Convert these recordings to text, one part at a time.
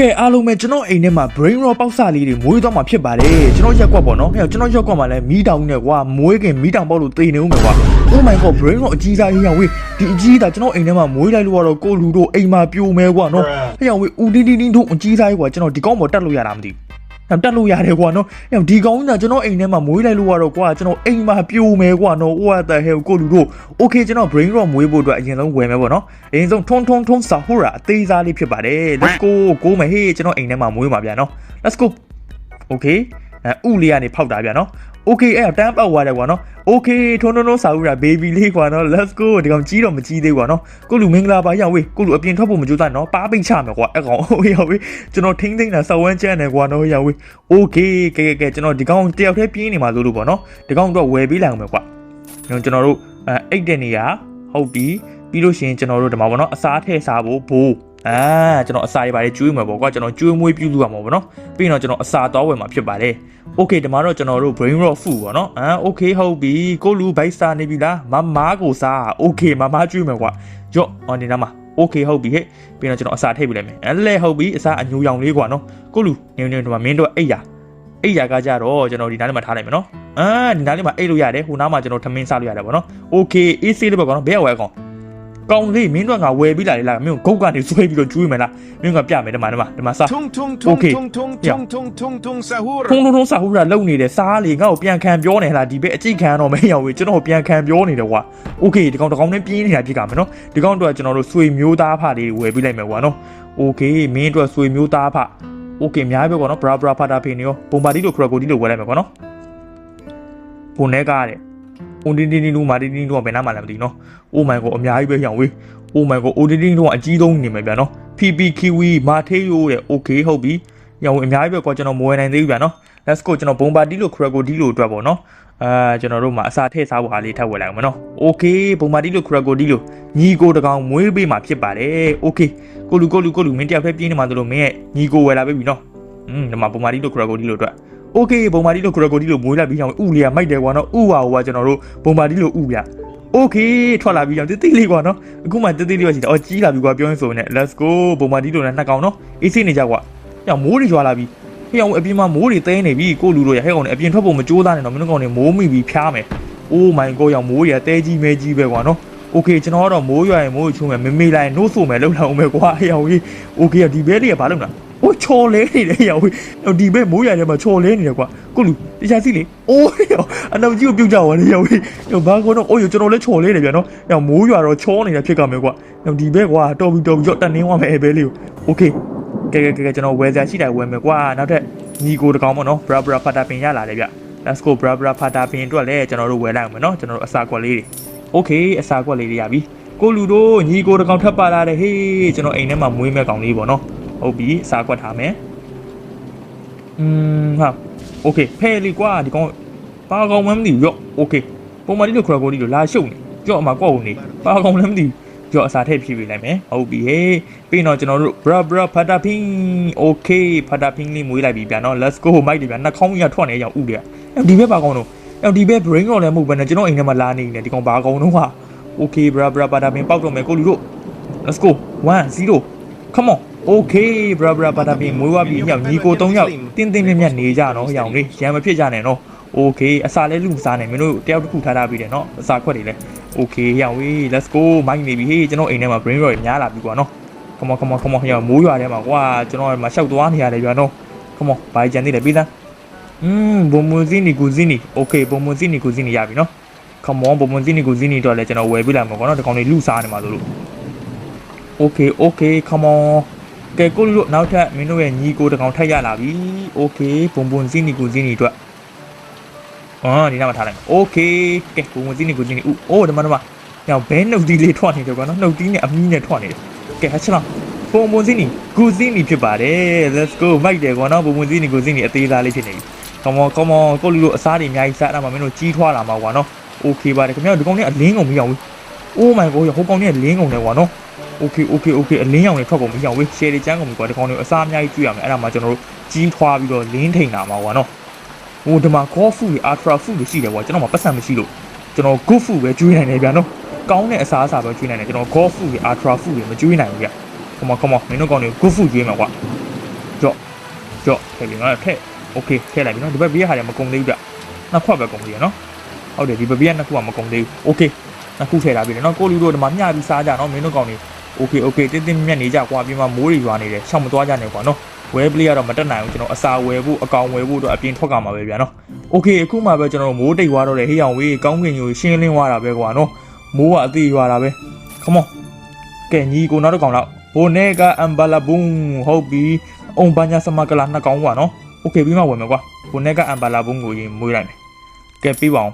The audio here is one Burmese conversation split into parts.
ကဲအားလုံးပဲကျွန်တော်အိမ်ထဲမှာ brain rot ပေါက်စလေးတွေမွေးသွားမှာဖြစ်ပါတယ်ကျွန်တော်ရက်ကွက်ပေါ့နော်ဟဲ့ကျွန်တော်ရက်ကွက်မှာလည်းမီးတောင်နဲ့ကွာမွေးခင်မီးတောင်ပေါက်လို့တေနေဦးမယ်ကွာ Oh my god brain rot အကြီးစားရေးရဝေးဒီအကြီးသားကျွန်တော်အိမ်ထဲမှာမွေးလိုက်လို့ကတော့ကိုလူတို့အိမ်မှာပြိုမဲကွာနော်ဟဲ့ရဝေးဦးတီတီတင်းတို့အကြီးစားရေးကွာကျွန်တော်ဒီကောင်းပေါ်တက်လို့ရတာမသိဘူး တက်လို့ရတယ်ကွာနော်။အဲ့ဒီကောင်းကြီးကကျွန်တော်အိမ်ထဲမှာမွေးလိုက်လို့ရတော့ကွာကျွန်တော်အိမ်မှာပြိုမယ်ကွာနော်။ what the hell ကိုလူတို့ okay ကျွန်တော် brain rot မွေးဖို့အတွက်အရင်ဆုံးဝယ်မယ်ပေါ့နော်။အရင်ဆုံးထုံထုံထုံစာဟိုရာအသေးစားလေးဖြစ်ပါတယ်။ let's go ကိုမယ်ဟေးကျွန်တော်အိမ်ထဲမှာမွေးမှာဗျာနော်။ let's go okay အဲဥလေးကနေဖောက်တာဗျာနော် okay အဲ့တန်းပောက်သွားတယ်ကွာနော် okay ထုံထုံထုံစာဟိုရာ baby လေးကွာနော် let's go ဒီကောင်ကြီးတော့မကြီးသေးကွာနော်ကိုလူမင်္ဂလာပါရောက်ဝေးကိုလူအပြင်ထွက်ဖို့မကြိုးစားနော်ပါပိတ်ချမယ်ကွာအဲ့ကောင်ဟိုရောက်ဝေးကျွန်တော်ထိမ့်သိမ့်တာစောက်ဝမ်းကျန်းတယ်ကွာနော်ရောက်ဝေး okay ကဲကဲကဲကျွန်တော်ဒီကောင်တယောက်တည်းပြင်းနေမှာလို့လို့ပေါ့နော်ဒီကောင်တော့ဝယ်ပေးလိုက်အောင်မယ်ကွာကျွန်တော်တို့အဲအိတ်တဲ့နေရာဟုတ်ပြီပြီးလို့ရှိရင်ကျွန်တော်တို့ဒီမှာပေါ့နော်အစားထည့်စားဖို့ဘိုး အာကျွန်တော်အစာတွေပါတယ်ကျွေးမှာပေါ့ကွာကျွန်တော်ကျွေးမွေးပြုလုပ်ရမှာပေါ့နော်ပြီးရင်တော့ကျွန်တော်အစာသွားဝယ်မှာဖြစ်ပါတယ် okay ဒီမှာတော့ကျွန်တော်တို့ brain rot food ပေါ့နော်အာ okay ဟုတ်ပြီကိုလူဘိုက်စာနေပြီလားမမားကိုစား okay မမားကျွေးမယ်ကွာကြော့အော်နေနာမှာ okay ဟုတ်ပြီဟဲ့ပြီးတော့ကျွန်တော်အစာထည့်ပြလိုက်မယ်အဲ့လဲဟုတ်ပြီအစာအညိုရောင်လေးကွာနော်ကိုလူနေနေဒီမှာမင်းတို့အိတ်ရအိတ်ရကကြတော့ကျွန်တော်ဒီနားလေးမှာထားလိုက်မယ်နော်အာဒီနားလေးမှာအိတ်လို့ရတယ်ဟိုနားမှာကျွန်တော်ထမင်းစားလို့ရတယ်ပေါ့နော် okay AC လေးပေါ့ကွာနော်ဘယ်ဝဲကောင် ကောင်းလေးမင်းတို့ကဝယ်ပြီးလာလေလားမင်းကိုဂုတ်ကနေဆွဲပြီးတော့ကျွေးမယ်လားမင်းကပြမယ်ဒီမှာဒီမှာဒီမှာစား Tung tung tung Okay. tung tung Yeah. tung tung tung tung sahur. ထုံထုံထုံစာဟူရာလုံနေတယ်စားလေငါ့ကိုပြန်ခံပြောနေလားဒီဘက်အကြိတ်ခံတော့မရဘူးကျွန်တော်ပြန်ခံပြောနေတယ်ကွာโอเคဒီကောင်တကောင်နဲ့ပြင်းနေတာဖြစ်ကမယ်နော်ဒီကောင်တော့ကျွန်တော်တို့ဆွေမျိုးသားဖလေးဝယ်ပေးလိုက်မယ်ကွာနော်โอเคမင်းတို့ဆွေမျိုးသားဖโอเคအများကြီးပဲကွာနော်ဘရာဘရာဖတာဖေနေရောဘုံပါတီလိုခရကိုတီလိုဝယ်လိုက်မယ်ကွာနော်ဘုံနဲ့ကားတ ယ်ဦးတင်းတင်းလူမာတင်းတင်းလူကဘယ်နာမှလည်းမသိနော် Oh my god အများကြီးပဲရောင်ဝေး Oh my god ဦးတင်းတင်းလူကအကြီးဆုံးနေမယ်ဗျာနော် PP Kiwi မာထေးရိုးတဲ့ Okay ဟုတ်ပြီရောင်ဝေးအများကြီးပဲကွာကျွန်တော်မဝယ်နိုင်သေးဘူးဗျာနော် let's go ကျွန်တော်ဘုံပါတီလိုခရကိုတီလိုအတွက်ပေါ့နော်အာကျွန်တော်တို့မှာအစာထည့်စားဖို့ဟာလေးထပ်ဝယ်လိုက်အောင်မနော် okay ဘုံပါတီလိုခရကိုတီလိုညီကိုတကောင်မွေးပေးမှာဖြစ်ပါတယ် okay ကိုလူကိုလူကိုလူမင်းတယောက်ဖက်ပြင်းနေမှာတို့လို့မင်းရဲ့ညီကိုဝယ်လာပေးပြီနော်อืมဒီမှာဘုံပါတီလိုခရကို တီလိုအတွက် okay ဘုံပါတီလိုခရကိုတီလိုမွေးလာပြီးအောင်ဥလေးကမိုက်တယ်ကွာနော်ဥပါဟိုကကျွန်တော်တို့ဘုံပါတီလိုဥဗျာ okay ထွက်လာပြီးအောင်တိတိလေးကွာနော်အခုမှတိတိလေးပဲရှိတယ်အော်ကြီးလာပြီကွာပြောရင်ဆိုနေ let's go ဘုံပါတီလိုနဲ့နှစ်ကောင်နော်အေးစိနေကြကွာညမိုးတွေရွာလာပြီဟဲ့အောင်အပြင်မှာမိုးတွေတဲနေပြီကိုလူတို့ရဟဲ့အောင်အပြင်ထွက်ဖို့မကြိုးစားနဲ့တော့မင်းတို့ကောင်တွေမိုးမိပြီးဖျားမယ်။ Oh my god ရောင်မိုးရတဲကြီးမဲကြီးပဲကွာနော်။ Okay ကျွန်တော်ကတော့မိုးရွာရင်မိုးချုံမယ်မမေးလိုက်နှိုးဆိုမယ်လောက်လောက်မယ်ကွာဟဲ့အောင်ကြီး Okay ဒီဘဲလေးကဘာလုပ်လား။ ဟိုချော်လဲနေတယ်ဟဲ့အောင်ကြီးဒီဘဲမိုးရွာထဲမှာချော်လဲနေတယ်ကွာကိုလူတရားစီလေ။အိုးဟဲ့အောင်အနောက်ကြီးကိုပြုတ်ကြပါလေဟဲ့အောင်ကြီး။ဟိုဘာကောတော့အိုးကျွန်တော်လည်းချော်လဲနေပြန်နော်။ဟဲ့မိုးရွာတော့ချောနေတာဖြစ်ကမယ်ကွာ။ဟိုဒီဘဲကွာတော်ပြီတော်ပြီကြော့တက်နေဝမယ်အဲဘဲလေးကို Okay ကဲကဲကဲကျွန်တော်ဝယ်စရာရှိတာဝယ်မယ်ကွာနောက်ထပ်ညီကိုတကောင်ပေါ့နော် bra bra fata pin ရလာတယ်ဗျ let's go bra bra fata pin အတွက်လည်းကျွန်တော်တို့ဝယ်လိုက်အောင်မယ်နော်ကျွန်တော်တို့အစာကွက်လေးတွေ okay အစာကွက်လေးတွေရပြီကိုလူတို့ညီကိုတကောင်ထပ်ပါလာတယ်ဟေးကျွန်တော်အိမ်ထဲမှာမွေးမဲ့ကောင်လေးပေါ့နော် ဟုတ်ပြီအစာကွက်ထားမယ်อืมဟာ okay ဖဲလေးကွာဒီကောင်ပါကောင်မှမသိဘူးရော့ okay ပုံမှန်ဒီလိုခရကိုဒီလိုလာရှုပ်နေကြော့အမှာကွက်ဦးနေပါကောင်လည်းမသိဘူးကြော့အစာထည့်ဖြည့်ပေးလိုက်မယ်ဟုတ်ပြီဟေးပြီးတော့ကျွန်တော်တို့ bra bra fata pin okay fata pin လေးမွေးလိုက်ပြီဗျာနော် let's go မိုက်တယ်ဗျာနှာခေါင်းကြီးကထွက်နေရောက်ဥတယ်အဲ့ဒီဘက်ပါကောင်တော့အဲ့ဒီဘက် brain တော့လည်းမဟုတ်ဘဲနဲ့ကျွန်တော်အိမ်ထဲမှာလာနေနေဒီကောင်ဘာကောင်တော့ဟာ okay bra bra fata pin ပေါက်တော့မယ်ကိုလူတို့ let's go 1 0 come on okay bra bra fata pin မွေးသွားပြီညောင်ညီကို3ယောက်တင်းတင်းမြတ်မြတ်နေကြတော့ရောင်လေးရံမဖြစ်ကြနဲ့နော် okay အစာလဲလူစားနေမင်းတို့တယောက်တစ်ခုထားထားပြီးတယ်နော်အစာခွက်တွေလဲ okay ရောင်ဝေး let's go မိုက်နေပြီဟေးကျွန်တော်အိမ်ထဲမှာ brain rot များလာပြီကွာနော် come on come on come on ဟေးမိုးရွာထဲမှာကွာကျွန်တော်မှာရှောက်သွားနေရတယ်ဗျာနော် come on ဘာကြံသေးလဲပြီးသားอืมဘုံမွန်စီနီကူစီနီ okay ဘုံမွန်စီနီကူစီနီရပြီနော် come on ဘုံမွန်စီနီကူစီနီတော့လဲကျွန်တော်ဝယ်ပြလိုက်မှာကွာနော်ဒီကောင်လေးလူစားနေမှာလို့ okay okay come on ကဲကိုလူတို့နောက်ထပ်မင်းတို့ရဲ့ညီကိုတကောင်ထပ်ရလာပြီ okay ဘုံဘုံစီနီကူစီနီအတွက်အော်ဒီနားမှာထားလိုက် okay ကဲဘုံဘုံစီနီကူစီနီဦးအိုးဒီမှာဒီမှာညောင်ဘဲနှုတ်တီးလေးထွက်နေတယ်ကွာနော်နှုတ်တီးနဲ့အမီးနဲ့ထွက်နေတယ်ကဲဟချလာဘုံဘုံစီနီကူစီနီဖြစ်ပါတယ် let's go မိုက်တယ်ကွာနော်ဘုံဘုံစီနီကူစီနီအသေးသားလေးဖြစ်နေပြီ come on come on ကိုလူတို့အစားတွေအများကြီးစားအဲ့ဒါမှမင်းတို့ကြီးထွားလာမှာကွာနော် okay ပါတယ်ခင်ဗျားတို့ဒီကောင်လေးအလင်းကုန်မရအောင် oh my god ဟိုကောင်လေးကလင်းကုန်တယ်ကွာနော် okay okay okay အလင်းရောင်တွေထွက်ကုန်ပြီရောင်ဝေး share တွေကျန်းကုန်ပြီကွာဒီကောင်တွေအစားအများကြီးတွေ့ရမယ်အဲ့ဒါမှကျွန်တော်တို့ကြီးထွားပြီးတော့လင်းထိန်တာမှာကွာနော်ဟိုဒီမှာ golf food တွေ ultra food တွေရှိတယ်ကွာကျွန်တော်မှပတ်စံမရှိလို့ကျွန်တော် good food ပဲကျွေးနိုင်တယ်ဗျာနော်ကောင်းတဲ့အစားအစာပဲကျွေးနိုင်တယ်ကျွန်တော် golf food တွေ ultra food တွေမကျွေးနိုင်ဘူးဗျာ come on come on မင်းတို့ကောင်တွေ good food ကျွေးမှာကွာကြော့ကြော့ခဲ့ပြီငါထက် okay ထက်လိုက်ပြီနော်ဒီဘက်ဘေးဟာလည်းမကုန်သေးဘူးဗျနောက်ခွက်ပဲကုန်သေးရနော်ဟုတ်တယ်ဒီဘက်ဘေးကနောက်ခွက်ကမကုန်သေးဘူး okay အခုထည့်ထားပြီလေနော်ကိုလူတို့ဒီမှာမျှပြီးစားကြနော်မင်းတို့ကောင်တွေ โอเคโอเคတင်းတင်းမြတ်နေကြကွာပြင်မှာမိုးတွေရွာနေတယ်ရှောက်မသွားကြနဲ့ကွာနော်ဝဲပလေးကတော့မတက်နိုင်ဘူးကျွန်တော်အစာဝယ်ဖို့အကောင်ဝယ်ဖို့တော့အပြင်ထွက်ကမှာပဲဗျာနော်โอเคအခုမှပဲကျွန်တော်မိုးတိတ်သွားတော့တယ်ဟေးအောင်ဝေးကောင်းကင်ကြီးရှင်းလင်းသွားတာပဲကွာနော်မိုးကအသေးရွာတာပဲ come on ကဲညီကိုနောက်တစ်ကောင်လောက်ဘိုနေကအမ်ဘလာဘုံဟုတ်ပြီအုံပညာစမကလာနှစ်ကောင်ကွာနော်โอเคပြီးမှဝင်မယ်ကွာဘိုနေကအမ်ဘလာဘုံကိုရင်မွေးလိုက်မယ်ကဲပြီးပါအောင်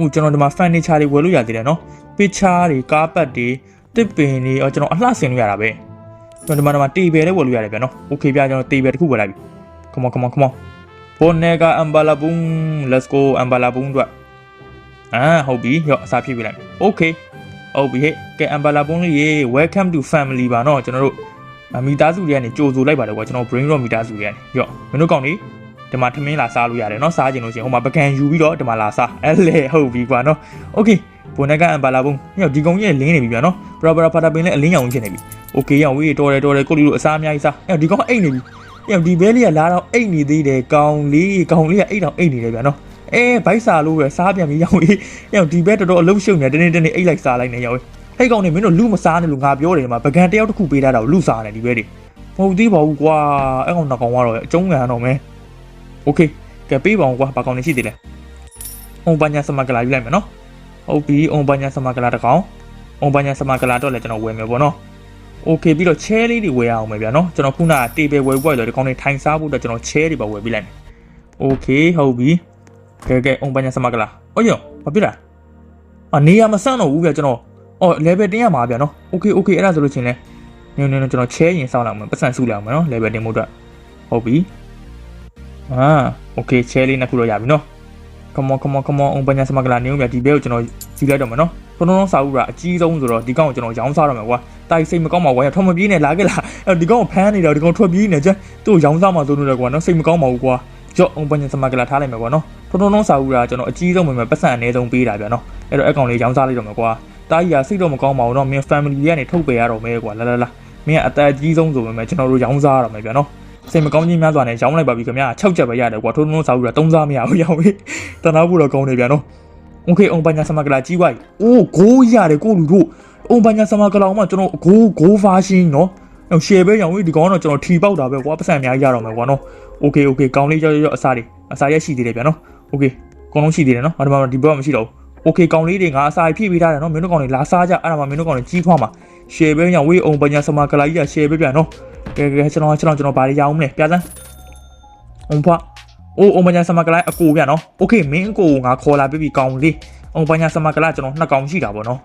ဦးကျွန်တော်ဒီမှာ furniture တွေဝယ်လို့ရသေးတယ်နော် picture တွေကားပတ်တွေ တစ်ပင်တွေအော်ကျွန်တော်အလှဆင်လို့ရတာပဲကျွန်တော်ဒီမှာဒီမှာတေဘယ်လေးဝယ်လို့ရတယ်ဗျာနော်โอเคဗျာကျွန်တော်တေဘယ်တစ်ခုဝယ်လိုက်ပြီ come on come on come on ဘိုနေကအမ်ဘလာဘုံ let's go အမ်ဘလာဘုံတို့အာဟုတ်ပြီရော့အစားဖြည့်ပေးလိုက်โอเค ဟုတ်ပြီဟဲ့ကဲအမ်ဘလာပုံးလေးရေ welcome to family ပါเนาะကျွန်တော်တို့အမိသားစုတွေကနေကြိုဆိုလိုက်ပါတယ်ကွာကျွန်တော် brain rot မိသားစုတွေကနေရော့မင်းတို့ကောင်းနေဒီမှာထမင်းလာစားလို့ရတယ်เนาะစားကြင်လို့ရှိရင်ဟိုမှာပကံယူပြီးတော့ဒီမှာလာစားအဲ့လေဟုတ်ပြီကွာเนาะโอเค ဘုန်းကအမ်ဘလာပုံးညောဒီကောင်ကြီးလင်းနေပြီဗျာเนาะပရာပရာဖာတာပင်လည်းအလင်းရောင်ဖြစ်နေပြီโอเคရောင်ဝေးတော်တယ်တော်တယ်ကိုလူတို့အစားအများကြီးစားညောဒီကောင်အိတ်နေပြီညောဒီဘဲလေးကလာတော့အိတ်နေသေးတယ်ကောင်လေးကောင်လေးကအိတ်တော့အိတ်နေတယ်ဗျာเนาะအဲဘိုက်စာလို့ပဲစားပြန်ပြီးရောင်ဝေးညောဒီဘဲတော်တော်အလုံးရှုံနေတယ်တင်းတင်းတင်းအိတ်လိုက်စားလိုက်နေရောင်ဝေး ဟဲ့ကောင်နေမင်းတို့လူမစားနဲ့လို့ငါပြောတယ်မှာပကံတယောက်တစ်ခုပေးထားတာကိုလူစားတယ်ဒီဘဲတွေမဟုတ်သေးပါဘူးကွာအဲ့ကောင်နောက်ကောင်ကတော့အကျုံးကန်တော့မယ်โอเคကဲပေးပါအောင်ကွာဘာကောင်နေရှိသေးလဲအုံပညာစမကလာယူလိုက်မယ်နော် ဟုတ်ပြီအုံပညာစမကလာတစ်ကောင်အုံပညာစမကလာတော့လည်းကျွန်တော်ဝယ်မယ်ပေါ့နော်โอเคပြီးတော့ chair လေးတွေဝယ်ရအောင်မယ်ဗျာနော်ကျွန်တော်ခုနက table ဝယ်ပွဲတော့ဒီကောင်နေထိုင်စားဖို့တော့ကျွန်တော် chair တွေပါဝယ်ပေးလိုက်မယ်โอเคဟုတ်ပြီကဲကဲအုံပညာစမကလာအော်ယောဘာဖြစ်လဲအနေရမဆန့်တော့ဘူးဗျာကျွန်တော် အော် level တင်ရမှာဗျာနော် okay okay အဲ့ဒါဆိုလို့ချင်းလဲနင်းနင်းကျွန်တော် share ရင်စောင်းလာမှာပတ်စံစုလာမှာနော် level တင်ဖို့အတွက်ဟုတ်ပြီအာ okay share လေးနှစ်ခုတော့ရပြီနော် come on come on come on အုံပညာစမကလာနေဦးဗျာဒီဘဲကိုကျွန်တော်ယူလိုက်တော့မယ်နော်ခုံလုံးလုံးစာဦးတာအကြီးဆုံးဆိုတော့ဒီကောင်ကိုကျွန်တော်ရောင်းစားတော့မယ်ကွာတိုက်စိတ်မကောင်းပါကွာထွက်မပြေးနဲ့လာခဲ့လားအဲ့ဒီကောင်ကိုဖမ်းနေတာဒီကောင်ထွက်ပြေးနေကြသူ့ရောင်းစားမှဆိုလို့လည်းကွာနော်စိတ်မကောင်းပါဘူးကွာကြော့အုံပညာစမကလာထားလိုက်မယ်ကွာနော်ခုံလုံးလုံးစာဦးတာကျွန်တော်အကြီးဆုံးပဲပတ်စံအနည်းဆုံးပေးတာဗျာနော်အဲ့တော့အကောင်လေးရောင်းစားလိုက်တော့မယ်ကွာတာကြီးကစိတ်တော့မကောင်းပါဘူးနော်မင်း family ကနေထုတ်ပယ်ရတော့မယ်ကွာလာလာလာမင်းကအသက်အကြီးဆုံးဆိုပေမဲ့ကျွန်တော်တို့ရောင်းစားရတော့မယ်ဗျာနော် စိတ်မကောင်းခြင်းများစွာနဲ့ရောင်းလိုက်ပါပြီခင်ဗျာ6ချက်ပဲရတယ်ကွာထုံးထုံးစားဘူးတာ3စားမရဘူးရောင်းပြီတနာဖို့တော့ကောင်းနေဗျာနော်โอเคအုံပညာစမကလာကြီးဝိုက်အိုးဂိုးရတယ်ကိုလူတို့အုံပညာစမကလာအောင်မှကျွန်တော်ဂိုးဂိုး version เนาะရှယ်ပဲရောင်းပြီဒီကောင်ကတော့ကျွန်တော်ထီပေါက်တာပဲကွာပတ်စံအများကြီးရတော့မယ်ကွာနော်โอเคโอเคကောင်းလေးရောရောအစားတွေအစားရက်ရှိသေးတယ်ဗျာနော်โอเคအကုန်လုံးရှိသေးတယ်နော်ဒီမှာဒီဘက်မရှိတော့ဘူး โอเคကောင်လေးတွေငါအစာဖြည့်ပေးထားတယ်နော်မင်းတို့ကောင်တွေလာစားကြအဲ့ဒါမှမင်းတို့ကောင်တွေကြီးထွားမှာ share ပဲညဝေးအောင်ပညာစမကလာကြီးက share ပဲပြန်နော် ကဲကဲကျွန်တော်ကျွန်တော်ကျွန်တော်ဘာတွေရအောင်မလဲပြစမ်းအောင်ဖွာအိုးအောင်ပညာစမကလာအကိုပြန်နော်โอเคမင်းအကိုကိုငါခေါ်လာပြီပြီကောင်လေးအောင်ပညာစမကလာကျွန်တော်နှစ်ကောင်ရှိတာပေါ့နော်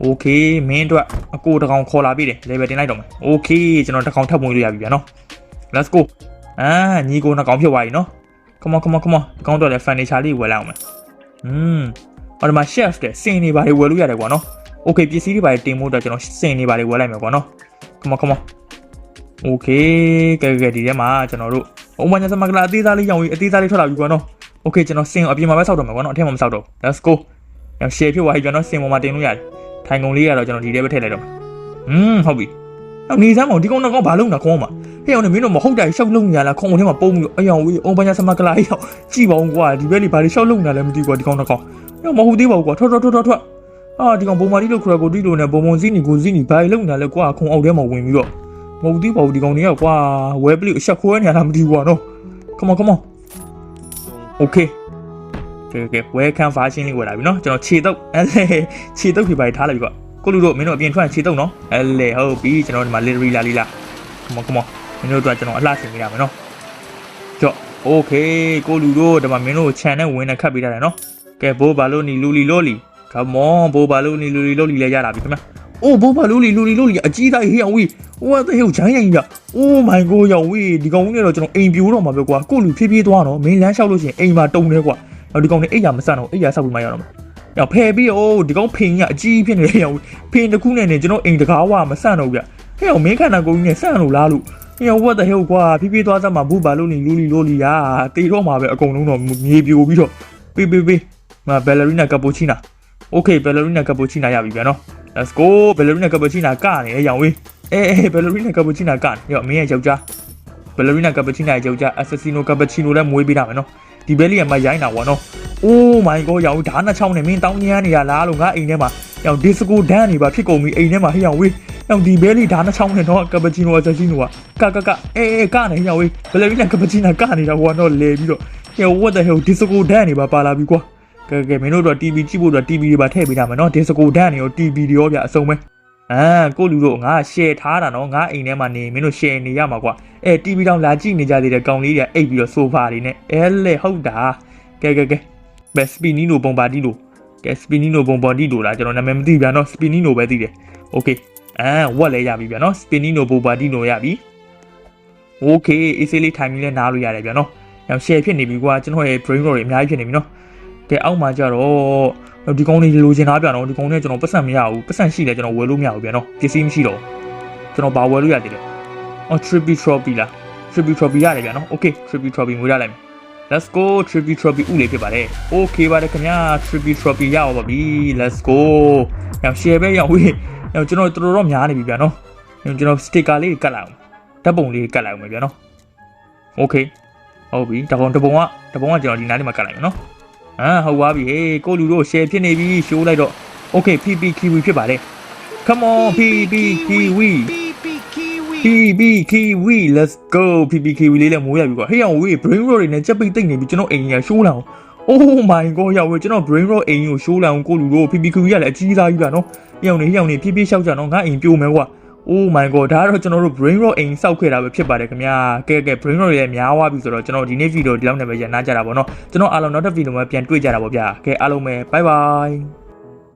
โอเคမင်းတို့အကိုတစ်ကောင်ခေါ်လာပြီတယ် level တင်လိုက်တော့မယ်โอเคကျွန်တော်တစ်ကောင်ထပ်မွေးလို့ရပြီပြန်နော် let's go အာညီကိုနှစ်ကောင်ဖြစ်သွားပြီနော် come on come on come on ဒီကောင်တော့လည်း furniture လေးဝယ်လိုက်အောင်မယ်อืม ဟောဒီမှာ chef တဲ့စင်နေပါတွေဝယ်လို့ရတယ်ကွာနော် okay ပစ္စည်းတွေပါတွေတင်ဖို့တော့ကျွန်တော်စင်နေပါတွေဝယ်လိုက်မယ်ကွာနော် come on come on okay ကဲကဲဒီထဲမှာကျွန်တော်တို့အုံမညာစမကလာအသေးသားလေးရောင်းပြီးအသေးသားလေးထွက်လာပြီကွာနော် okay ကျွန်တော်စင်အပြင်မှာပဲစောက်တော့မယ်ကွာနော်အထက်မှာမစောက်တော့ let's go ရော share ဖြစ်သွားပြီကွာနော်စင်ပေါ်မှာတင်လို့ရတယ်ထိုင်ကုန်လေးကတော့ကျွန်တော်ဒီထဲပဲထည့်လိုက်တော့မယ်อืมဟုတ်ပြီအော်နေစမ်းမောင်ဒီကောင်တော့ဘာလုံးတာခေါင်းမှာဟဲ့အောင်နေမင်းတို့မဟုတ်တာရှောက်လုံးညာလားခေါင်းထဲမှာပုံပြီးအယောင်ဝေးအုံပညာစမကလာရောက်ကြည့်ပါဦးကွာဒီဘက်လေးဘာတွေရှောက်လုံးညာလဲမသိဘူးကွာဒီကောင်တော့ကောင်။မဟုတ်သေးပါဘူးကွာထွက်ထွက်ထွက်ထွက်ထွက်။အာဒီကောင်ဘုံမာတီလို့ခရကိုတီလို့နဲ့ဘုံဘုံစီနီကိုစီနီဘာလုံနေလဲကွာခုံအောက်ထဲမှာဝင်ပြီးတော့ မဟုတ်သေးပါဘူးဒီကောင်တွေကကွာဝဲပလိအဆက်ခွဲနေရတာမသိဘူးကွာနော်။ Come on come on. Okay. ကဲကဲ welcome version လေးဝယ်လာပြီနော်ကျွန်တော်ခြေတုပ်အဲ့လေခြေတုပ်ပြပါထားလိုက်ပြီကွာကိုလူတို့မင်းတို့အပြင်ထွက်ခြေတုပ်နော်အဲ့လေဟုတ်ပြီကျွန်တော်ဒီမှာ literary လာလေးလာ come on come on မင်းတို့တို့ကျွန်တော်အလှဆင်ပေးရမယ်နော်ကြော့ okay ကိုလူတို့ဒီမှာမင်းတို့ channel ဝင်နေခတ်ပေးထားတယ်နော်ကဲဘိုးဘာလို့နီလူလီလို့လီ come on ဘိုးဘာလို့နီလူလီလို့လီလဲရလာပြီခင်ဗျအိုးဘိုးဘာလို့လီလူလီလို့လီအကြီးသားဟေးအောင်ဝီ what the hell ဂျိုင်းရင်ကြီးဗျ oh my god ရောင်ဝီဒီကောင်နဲ့တော့ကျွန်တော်အိမ်ပြိုးတော့မှာပဲကွာကိုလူဖြည်းဖြည်းသွားတော့မင်းလမ်းလျှောက်လို့ရှိရင်အိမ်မှာတုံနေကွာတော့ဒီကောင်နဲ့အိမ်ရမဆန့်တော့အိမ်ရဆောက်ပြီးမှရတော့မှာရောဖယ်ပြီးအိုးဒီကောင်ဖိန်ကအကြီးဖြစ်နေတယ်ရောင်ဖိန်တစ်ခုနဲ့နေကျွန်တော်အိမ်တကားဝမဆန့်တော့ဗျဟဲ့အောင်မင်းခန္ဓာကိုယ်ကြီးနဲ့ဆန့်လို့လားလို့ဟဲ့ what the hell ကွာဖြည်းဖြည်းသွားစမ်းမှာဘူးဘာလို့လီလူလီလို့လီရာတေတော့မှာပဲအကုန်လုံးတော့မြေပြိုပြီးတော့ပေးပေးပေးမှာ ballerina cappuccino okay ballerina cappuccino ရပြီဗျာနော် let's go ballerina cappuccino ကနေရောင်ဝေး အေးအေး ballerina cappuccino ကနေရောမင်းရဲ့ယောက်ျားဘယ်လရီနာကပချီနိုယောက်ျားအက်ဆဆီနိုကပချီနိုလည်းမွေးပေးတာမယ်နော်ဒီဘဲလီကမှရိုင်းတာပေါ့နော်အိုးမိုင်ကောရောင်ဓာတ်နှစ်ချောင်းနဲ့မင်းတောင်းညမ်းနေရလားလို့ငါအိမ်ထဲမှာရောင်ဒီစကိုဒန်းနေပါဖြစ်ကုန်ပြီအိမ်ထဲမှာဟေးရောင်ဝေးရောင်ဒီဘဲလီဓာတ်နှစ်ချောင်းနဲ့တော့ကပချီနိုအက်ဆဆီနိုကကကကအေးအေးကနေရောင်ဝေးဘယ်လရီနာကပချီနာကနေတာဟိုကတော့လေပြီးတော့ဟဲ့ what the hell ဒီစကိုဒန်းနေပါပါလာပြီကွာကဲကဲမင်းတို့တော့ TV ကြည့်ဖို့တော့ TV တွေပါထည့်ပေးတာမယ်နော်ဒီစကိုဒန်းနေရော TV တွေရောဗျအစုံပဲ အာကိုလူတို့ငါ share ထားတာနော်ငါအိမ်ထဲမှာနေမင်းတို့ share နေရမှာကွာအဲ TV တောင်လာကြည့်နေကြသေးတယ်ကောင်လေးတွေကအိပ်ပြီးတော့ sofa တွေနဲ့အဲလေဟုတ်တာကဲကဲကဲဘယ် spinino ပုံပါတီလို့ကဲ spinino ပုံပါတီလို့လားကျွန်တော်နာမည်မသိဗျာနော် spinino ပဲသိတယ် okay အာဝက်လဲရပြီဗျာနော် spinino ပုံပါတီလို့ရပြီ okay အေးဆေးလေးထိုင်ပြီးလဲနားလို့ရတယ်ဗျာနော်။ရောင် share ဖြစ်နေပြီကွာကျွန်တော်ရဲ့ brain rot တွေအများကြီးဖြစ်နေပြီနော်။ကဲအောက်မှာကြတော့ ဒီကောင်းလေးလိုချင်တာပြန်တော့ဒီကောင်းလေးကျွန်တော်ပတ်စံမရဘူးပတ်စံရှိတယ်ကျွန်တော်ဝယ်လို့မရဘူးပြန်နော်ပစ္စည်းမရှိတော့ကျွန်တော်ဘာဝယ်လို့ရသေးလဲ။အော် tribute trophy လား tribute trophy ရတယ်ပြန်နော်။ okay tribute trophy ငွေရလိုက်မယ်။ let's go tribute trophy ဥလေးဖြစ်ပါတယ်။ okay ပါတယ်ခင်ဗျာ tribute trophy ရအောင်ပါပြီ let's go ။ရောင် share ပဲရောင်ဝေး။ရောင်ကျွန်တော်တော်တော်များနေပြီပြန်နော်။ရောင်ကျွန်တော် sticker လေးကတ်လိုက်အောင်။ဓာတ်ပုံလေးကတ်လိုက်အောင်ပြန်နော်။ okay ဟုတ်ပြီတပုံတပုံကတပုံကကျွန်တော်ဒီနားလေးမှာကတ်လိုက်မယ်နော် အာဟုတ်ပါပြီဟေးကိုလူတို့ share ဖြစ်နေပြီ show လိုက်တော့ okay pp kiwi ဖြစ်ပါတယ် come on pp kiwi pp kiwi let's go pp kiwi လေးလည်းမိုးရပြီကွာဟေးအောင်ဝေး brain rot တွေနဲ့ကြက်ပိတ်သိမ့်နေပြီကျွန်တော်အိမ်ကြီး show လာအောင် oh my god ရောက်ဝေးကျွန်တော် brain rot အိမ်ကို show လာအောင်ကိုလူတို့ pp kiwi ကလည်းအကြီးသားကြီးပါနော်ဟေးအောင်နေဟေးအောင်နေဖြည်းဖြည်းရှောက်ကြတော့ငါအိမ်ပြိုမယ်ကွာ Oh my god ဒါကတော့ကျွန်တော်တို့ brain rot အိမ်စောက်ခဲ့တာပဲဖြစ်ပါတယ်ခင်ဗျာကဲကဲ brain rot တွေလည်းများသွားပြီဆိုတော့ကျွန်တော်ဒီနေ့ဗီဒီယိုဒီလောက်နဲ့ပဲရန်နာကြတာပေါ့နော်ကျွန်တော်အားလုံးနောက်တစ်ဗီဒီယိုမှာပြန်တွေ့ကြတာပေါ့ဗျာကဲအားလုံးပဲ bye bye